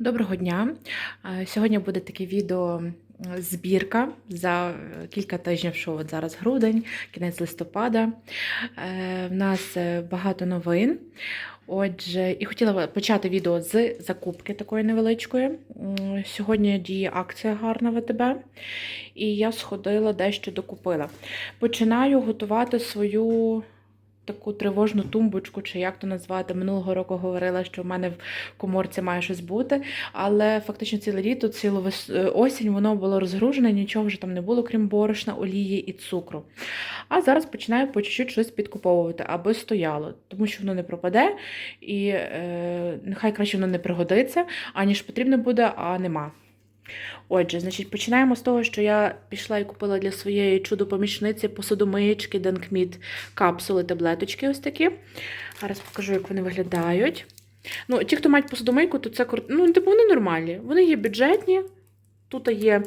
Доброго дня! Е, Сьогодні буде таке відео збірка за е, кілька тижнів, що от зараз грудень, кінець листопада. Е, В нас багато новин. Отже, і хотіла почати відео з закупки такої невеличкої. Сьогодні діє акція гарна ВТБ, і я сходила дещо докупила. Починаю готувати свою таку тривожну тумбочку, чи як то назвати. Минулого року говорила, що в мене в коморці має щось бути, але фактично ціле літо, цілу е, осінь воно було розгружене, нічого вже там не було, крім борошна, олії і цукру. А зараз починаю по чуть-чуть щось підкуповувати, аби стояло, тому що воно не пропаде, і е, нехай краще воно не пригодиться, аніж потрібно буде, а нема. Отже, значить, починаємо з того, що я пішла і купила для своєї чудо-помічниці посудомиєчки Данкміт капсули, таблеточки ось такі. Зараз покажу, як вони виглядають. Ну, ті, хто мають посудомийку, то це. Ну, типу, вони нормальні. Вони є бюджетні. Тут є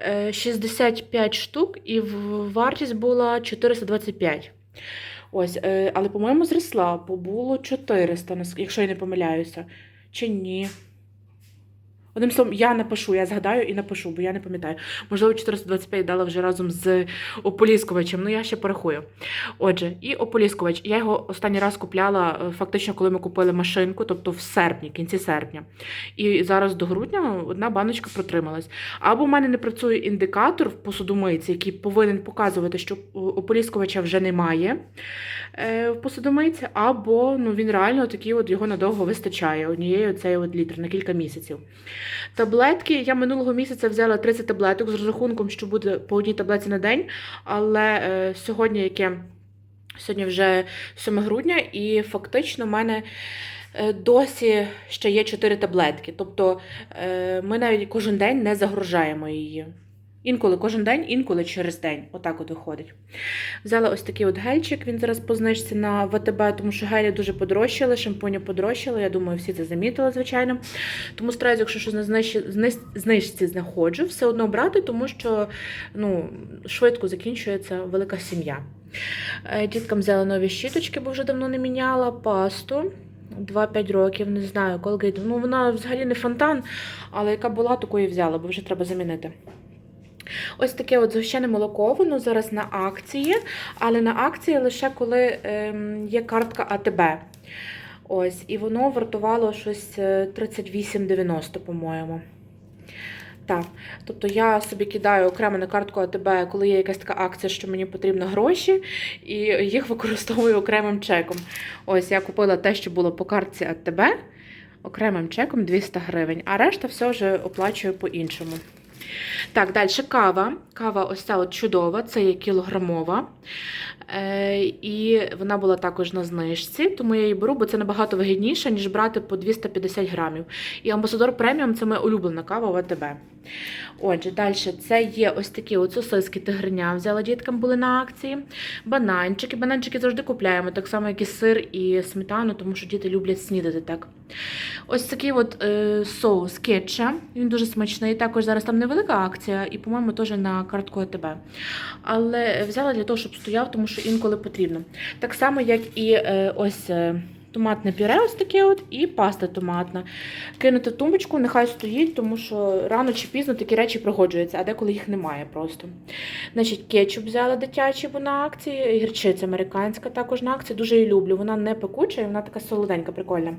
е, 65 штук, і вартість була 425. Ось, е, але, по-моєму, зросла, бо було 400, якщо я не помиляюся. Чи ні? Одним словом, я напишу, я згадаю і напишу, бо я не пам'ятаю. Можливо, 425 дала вже разом з ополіскувачем, ну я ще порахую. Отже, і ополіскувач. Я його останній раз купляла е, фактично, коли ми купили машинку, тобто в серпні, кінці серпня. І зараз до грудня одна баночка протрималась. Або в мене не працює індикатор в посудомийці, який повинен показувати, що ополіскувача вже немає е, в посудомийці, або ну, він реально такий от його надовго вистачає однієї оцеї от літр на кілька місяців. Таблетки я минулого місяця взяла 30 таблеток з розрахунком, що буде по одній таблетці на день. Але е, сьогодні, яке сьогодні вже 7 грудня, і фактично в мене. е, Досі ще є 4 таблетки. Тобто е, ми навіть кожен день не загружаємо її. Інколи кожен день, інколи через день. Отак от виходить. Взяла ось такий от гельчик, він зараз по знижці на ВТБ, тому що гелі дуже подорожчали, шампуні подорожчали. Я думаю, всі це замітили, звичайно. Тому стараюся, якщо щось на знижці, знаходжу, все одно брати, тому що ну, швидко закінчується велика сім'я. Е, Діткам взяла нові щіточки, бо вже давно не міняла, пасту. 2-5 років, не знаю, Colgate. Ну, вона взагалі не фонтан, але яка була, такої взяла, бо вже треба замінити. Ось таке от згущене молоко, воно зараз на акції, але на акції лише коли ем, є картка АТБ. Ось, і воно вартувало щось е, 38,90, по-моєму. Так, тобто я собі кидаю окремо на картку АТБ, коли є якась така акція, що мені потрібно гроші, і їх використовую окремим чеком. Ось я купила те, що було по картці АТБ, окремим чеком 200 гривень, а решта все вже оплачую по-іншому. Так, далі кава. Кава ось ця от чудова, це є кілограмова. Е, і вона була також на знижці, тому я її беру, бо це набагато вигідніше, ніж брати по 250 грамів. І Амбасадор преміум це моя улюблена кава в АТБ. Отже, далі це є ось такі от сосиски тигриня. Взяла діткам були на акції. Бананчики. Бананчики завжди купляємо, так само, як і сир і сметану, тому що діти люблять снідати так. Ось такий от е, соус кетча. Він дуже смачний. Також зараз там невелика акція, і, по-моєму, теж на картку АТБ. Але взяла для того, щоб стояв, тому що інколи потрібно. Так само, як і е, ось. е, Томатне пюре ось таке от і паста томатна. Кинути тумбочку, нехай стоїть, тому що рано чи пізно такі речі пригоджуються, а деколи їх немає просто. Значить, кетчуп взяла дитячий, бо на акції, гірчиця американська також на акції. Дуже її люблю. Вона не пекуча, і вона така солоденька, прикольна.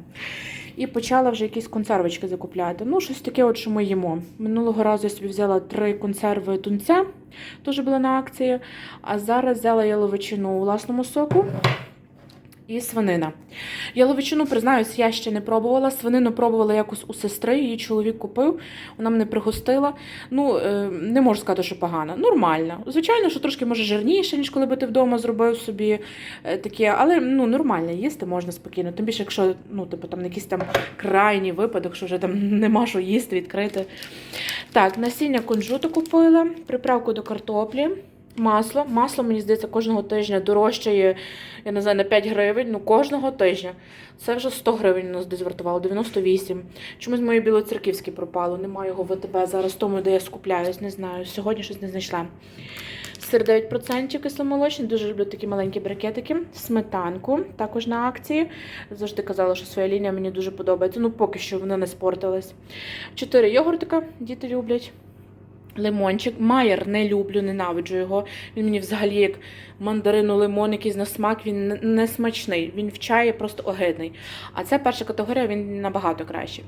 І почала вже якісь консервочки закупляти. Ну, щось таке, от, що ми їмо. Минулого разу я собі взяла три консерви тунця, теж були на акції. А зараз взяла яловичину у власному соку. І свинина. Яловичину, признаюсь, я ще не пробувала. Свинину пробувала якось у сестри, її чоловік купив, вона мене пригостила. Ну, е, не можу сказати, що погана. Нормальна. Звичайно, що трошки може жирніше, ніж коли би ти вдома зробив собі е, таке, але ну, нормально, їсти можна спокійно. Тим більше, якщо ну, типу, там якийсь там крайній випадок, що вже там нема що їсти, відкрити. Так, насіння кунжуту купила, приправку до картоплі. Масло. Масло, мені здається, кожного тижня дорожчає, я не знаю, на 5 гривень. Ну, кожного тижня. Це вже 100 гривень у нас десь вартувало, 98. Чомусь моє білоцерківське пропало. Немає його в АТБ зараз, тому де я скупляюсь, не знаю. Сьогодні щось не знайшла. Сир 9% кисломолочний, дуже люблю такі маленькі брикетики. Сметанку також на акції. Завжди казала, що своя лінія мені дуже подобається. Ну, поки що вона не спортилась. Чотири йогуртика діти люблять. Лимончик. Майер не люблю, ненавиджу його. Він мені взагалі як мандарину лимон, якийсь на смак, він не- смачний. Він в чаї просто огидний. А це перша категорія, він набагато кращий.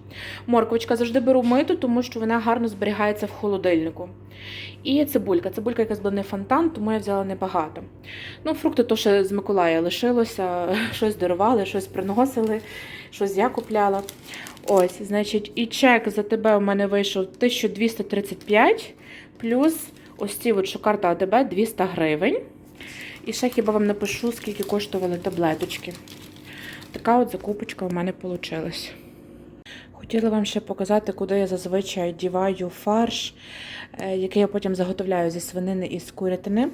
Морквочка завжди беру миту, тому що вона гарно зберігається в холодильнику. І цибулька. Цибулька якась була не фонтан, тому я взяла небагато. Ну, фрукти то ще з Миколая лишилося, щось дарували, щось приносили, щось я купляла. Ось, значить, і чек за тебе у мене вийшов 1235, плюс ось ці от, що карта АДБ 200 гривень. І ще хіба вам напишу, скільки коштували таблеточки. Така от закупочка у мене вийшла. Хотіла вам ще показати, куди я зазвичай діваю фарш, е, який я потім заготовляю зі свинини і з курятини.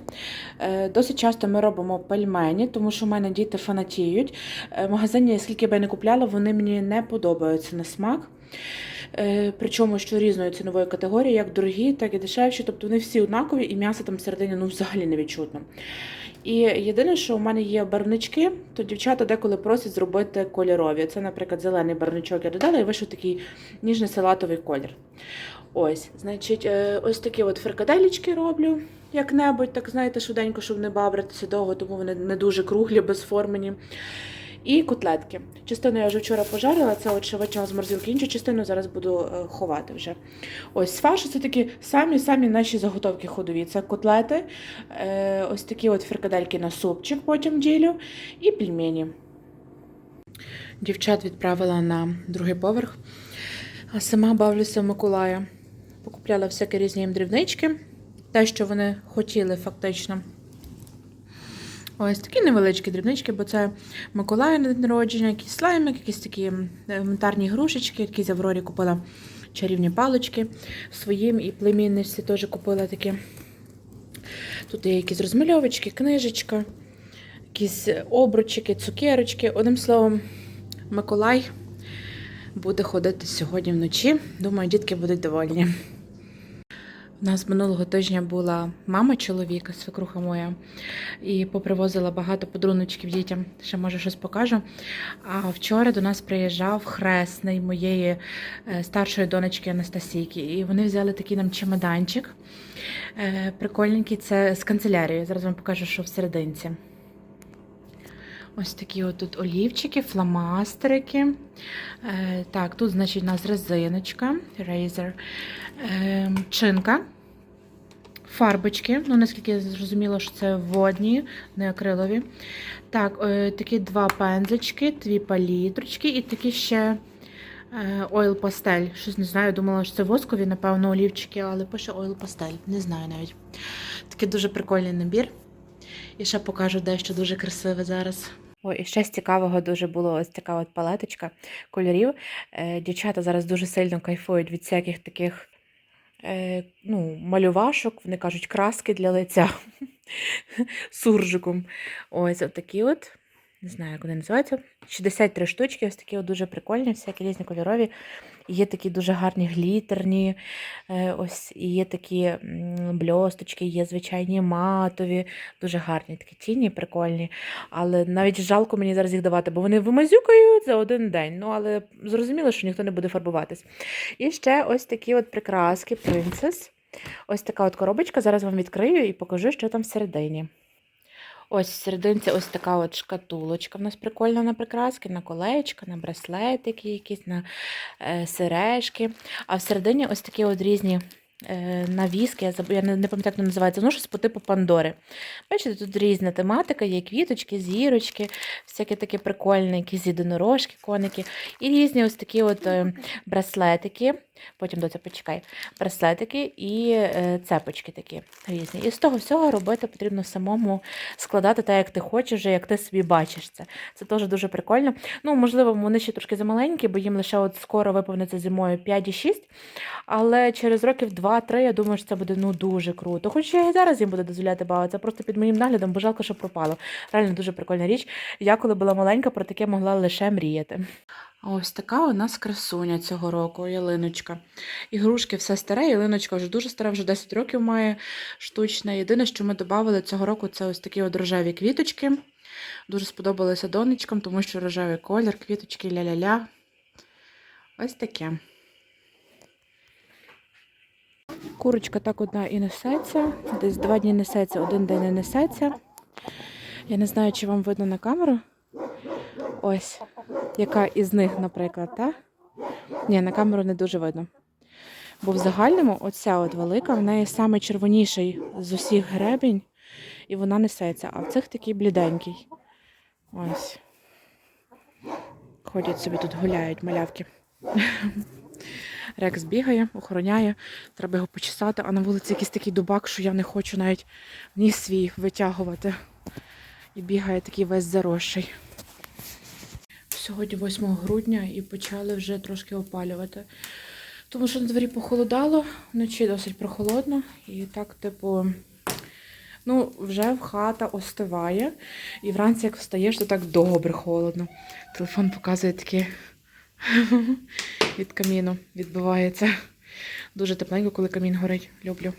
Е, Досить часто ми робимо пельмені, тому що в мене діти фанатіють. Е, В магазині, скільки б я не купляла, вони мені не подобаються на смак. Е, Причому що різної цінової категорії, як дорогі, так і дешевші. Тобто вони всі однакові, і м'ясо там всередині ну, взагалі не відчутно. І єдине, що у мене є барвнички, то дівчата деколи просять зробити кольорові. Це, наприклад, зелений барвничок я додала і вийшов такий ніжний салатовий колір. Ось, значить, е, ось такі от фрикаделічки роблю як-небудь, так знаєте, швиденько, щоб не бабратися довго, тому вони не дуже круглі, безформені. І котлетки. Частину я вже вчора пожарила, це от ще з морозилки. Іншу частину зараз буду е, ховати вже. Ось з фаршу це такі самі-самі наші заготовки ходові. Це котлети, е, ось такі от фрикадельки на супчик потім ділю і пельмені. Дівчат відправила на другий поверх, а сама бавлюся в Миколая. Покупляла всякі різні їм дрібнички, те, що вони хотіли фактично. Ось такі невеличкі дрібнички, бо це Миколая на день народження, якийсь слаймик, якісь такі елементарні грушечки, які з Аврорі купила чарівні палички своїм і племінниці теж купила такі. Тут є якісь розмальовочки, книжечка, якісь обручики, цукерочки. Одним словом, Миколай буде ходити сьогодні вночі. Думаю, дітки будуть довольні. У нас минулого тижня була мама чоловіка, свекруха моя, і попривозила багато подруночків дітям. Ще може щось покажу. А вчора до нас приїжджав хресний моєї е, старшої донечки Анастасійки. І вони взяли такий нам чемоданчик. Е, Прикольненький, це з канцелярії. Зараз вам покажу, що всерединці. Ось такі от тут олівчики, фломастерики. Е, так, тут, значить, у нас резиночка, razor, е, чинка, фарбочки. Ну, наскільки я зрозуміла, що це водні, не акрилові. Так, е, такі два пензлички, дві палітрочки і такі ще е, ойл пастель. Щось не знаю, думала, що це воскові, напевно, олівчики, але пише ойл пастель. Не знаю навіть. Такий дуже прикольний набір. І ще покажу дещо дуже красиве зараз. Ой, і ще з цікавого дуже було ось така от палеточка кольорів. Е, дівчата зараз дуже сильно кайфують від всяких таких е, ну, малювашок, вони кажуть, краски для лиця суржиком. Ось отакі от. Не знаю, як вони називаються. 63 штучки, ось такі от дуже прикольні, всякі різні кольорові. Є такі дуже гарні глітерні, е, ось є такі бльосточки, є звичайні матові, дуже гарні, такі тіні, прикольні. Але навіть жалко мені зараз їх давати, бо вони вимазюкають за один день. Ну, але зрозуміло, що ніхто не буде фарбуватись. І ще ось такі от прикраски Princess. Ось така от коробочка. Зараз вам відкрию і покажу, що там всередині. Ось в серединці ось така от шкатулочка. В нас прикольна на прикраски, на колечка, на браслетики, якісь на е, сережки. А всередині ось такі от різні навіски, я, не, пам'ятаю, як вони називаються, воно щось по типу Пандори. Бачите, тут різна тематика, є квіточки, зірочки, всякі такі прикольні, якісь єдинорожки, коники. І різні ось такі от е, браслетики. Потім до цього почекай. Браслетики і е, цепочки такі різні. І з того всього робити потрібно самому складати так, як ти хочеш, як ти собі бачиш це. Це теж дуже прикольно. Ну, можливо, вони ще трошки замаленькі, бо їм лише от скоро виповниться зимою 5 і 6. Але через років 2-3, я думаю, що це буде ну дуже круто. Хоч я і зараз їм буду дозволяти бавитися, просто під моїм наглядом, бо жалко, що пропало. Реально дуже прикольна річ. Я, коли була маленька, про таке могла лише мріяти. Ось така у нас красуня цього року, ялиночка. Ігрушки все старе, ялиночка вже дуже стара, вже 10 років має штучна. Єдине, що ми додали цього року, це ось такі от рожеві квіточки. Дуже сподобалося донечкам, тому що рожевий колір, квіточки, ля-ля-ля. Ось таке. Курочка так одна і несеться. Десь два дні несеться, один день не несеться. Я не знаю, чи вам видно на камеру. Ось, яка із них, наприклад, так? Ні, на камеру не дуже видно. Бо в загальному оця от велика, в неї саме червоніший з усіх гребінь, і вона несеться, а в цих такий бліденький. Ось. Ходять собі тут гуляють малявки. Рекс бігає, охороняє, треба його почесати, а на вулиці якийсь такий дубак, що я не хочу навіть ніс свій витягувати. І бігає такий весь заросший. Сьогодні 8 грудня і почали вже трошки опалювати. Тому що на дворі похолодало, вночі досить прохолодно. І так, типу, ну, вже хата остиває. І вранці, як встаєш, то так добре холодно. Телефон показує таке від каміну відбивається. Дуже тепленько, коли камін горить. Люблю.